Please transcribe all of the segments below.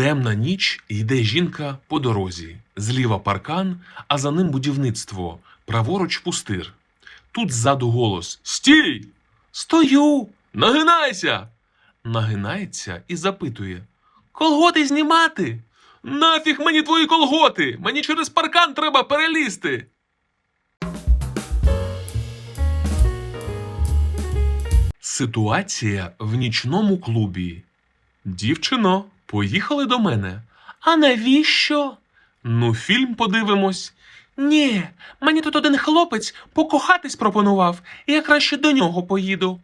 Темна ніч йде жінка по дорозі. Зліва паркан, а за ним будівництво, праворуч пустир. Тут ззаду голос Стій! Стою! Нагинайся! Нагинається і запитує Колготи знімати? Нафіг мені твої колготи! Мені через паркан треба перелізти. Ситуація в нічному клубі. Дівчино, поїхали до мене. А навіщо? Ну, фільм подивимось. Ні, мені тут один хлопець покохатись пропонував, я краще до нього поїду.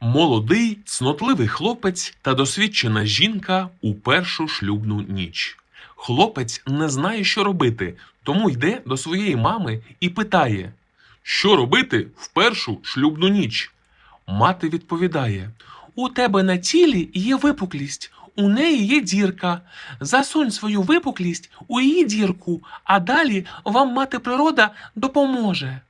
Молодий, цнотливий хлопець та досвідчена жінка у першу шлюбну ніч. Хлопець не знає, що робити, тому йде до своєї мами і питає: Що робити в першу шлюбну ніч? Мати відповідає: У тебе на тілі є випуклість, у неї є дірка. Засунь свою випуклість у її дірку, а далі вам мати природа допоможе.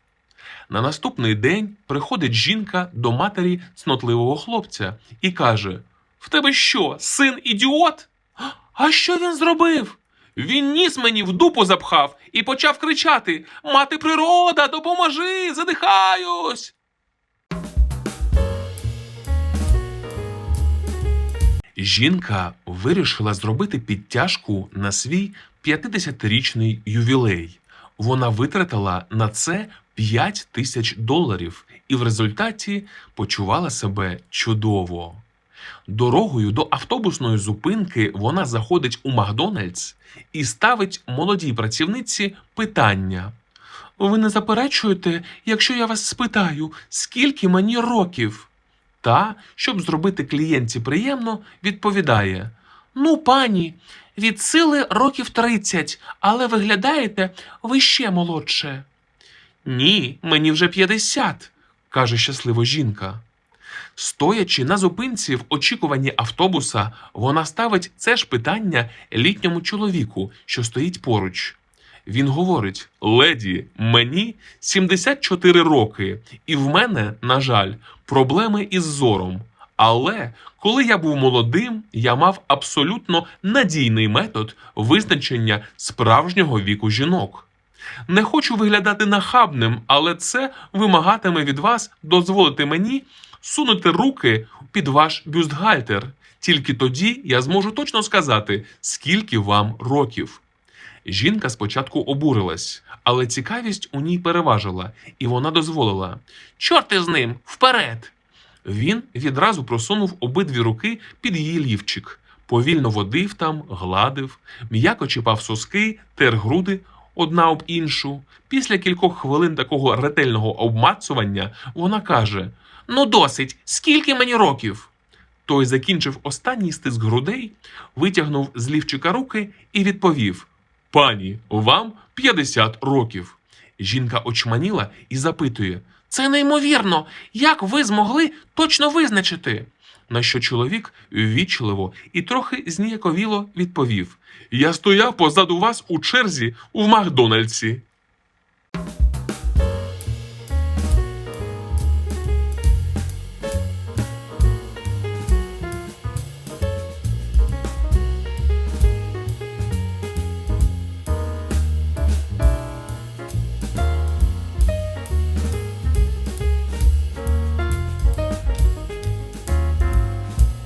На наступний день приходить жінка до матері цнотливого хлопця і каже: В тебе що, син ідіот? А що він зробив? Він ніс мені в дупу запхав і почав кричати: Мати природа, допоможи, задихаюсь. Жінка вирішила зробити підтяжку на свій 50-річний ювілей. Вона витратила на це 5 тисяч доларів і в результаті почувала себе чудово. Дорогою до автобусної зупинки вона заходить у Макдональдс і ставить молодій працівниці питання. Ви не заперечуєте, якщо я вас спитаю, скільки мені років? Та, щоб зробити клієнтці приємно, відповідає: Ну, пані, від сили років 30, але виглядаєте ви ще молодше. Ні, мені вже 50, каже щасливо жінка. Стоячи на зупинці в очікуванні автобуса, вона ставить це ж питання літньому чоловіку, що стоїть поруч. Він говорить: Леді, мені 74 роки, і в мене, на жаль, проблеми із зором. Але коли я був молодим, я мав абсолютно надійний метод визначення справжнього віку жінок. Не хочу виглядати нахабним, але це вимагатиме від вас дозволити мені сунути руки під ваш бюстгальтер. Тільки тоді я зможу точно сказати, скільки вам років. Жінка спочатку обурилась, але цікавість у ній переважила, і вона дозволила: Чорти з ним, вперед! Він відразу просунув обидві руки під її лівчик, повільно водив там, гладив, м'яко чіпав соски, тер груди одна об іншу. Після кількох хвилин такого ретельного обмацування вона каже: Ну, досить, скільки мені років? Той закінчив останній стиск грудей, витягнув з лівчика руки і відповів: Пані, вам 50 років. Жінка очманіла і запитує: Це неймовірно, як ви змогли точно визначити? На що чоловік ввічливо і трохи зніяковіло відповів: Я стояв позаду вас у черзі у Макдональдсі.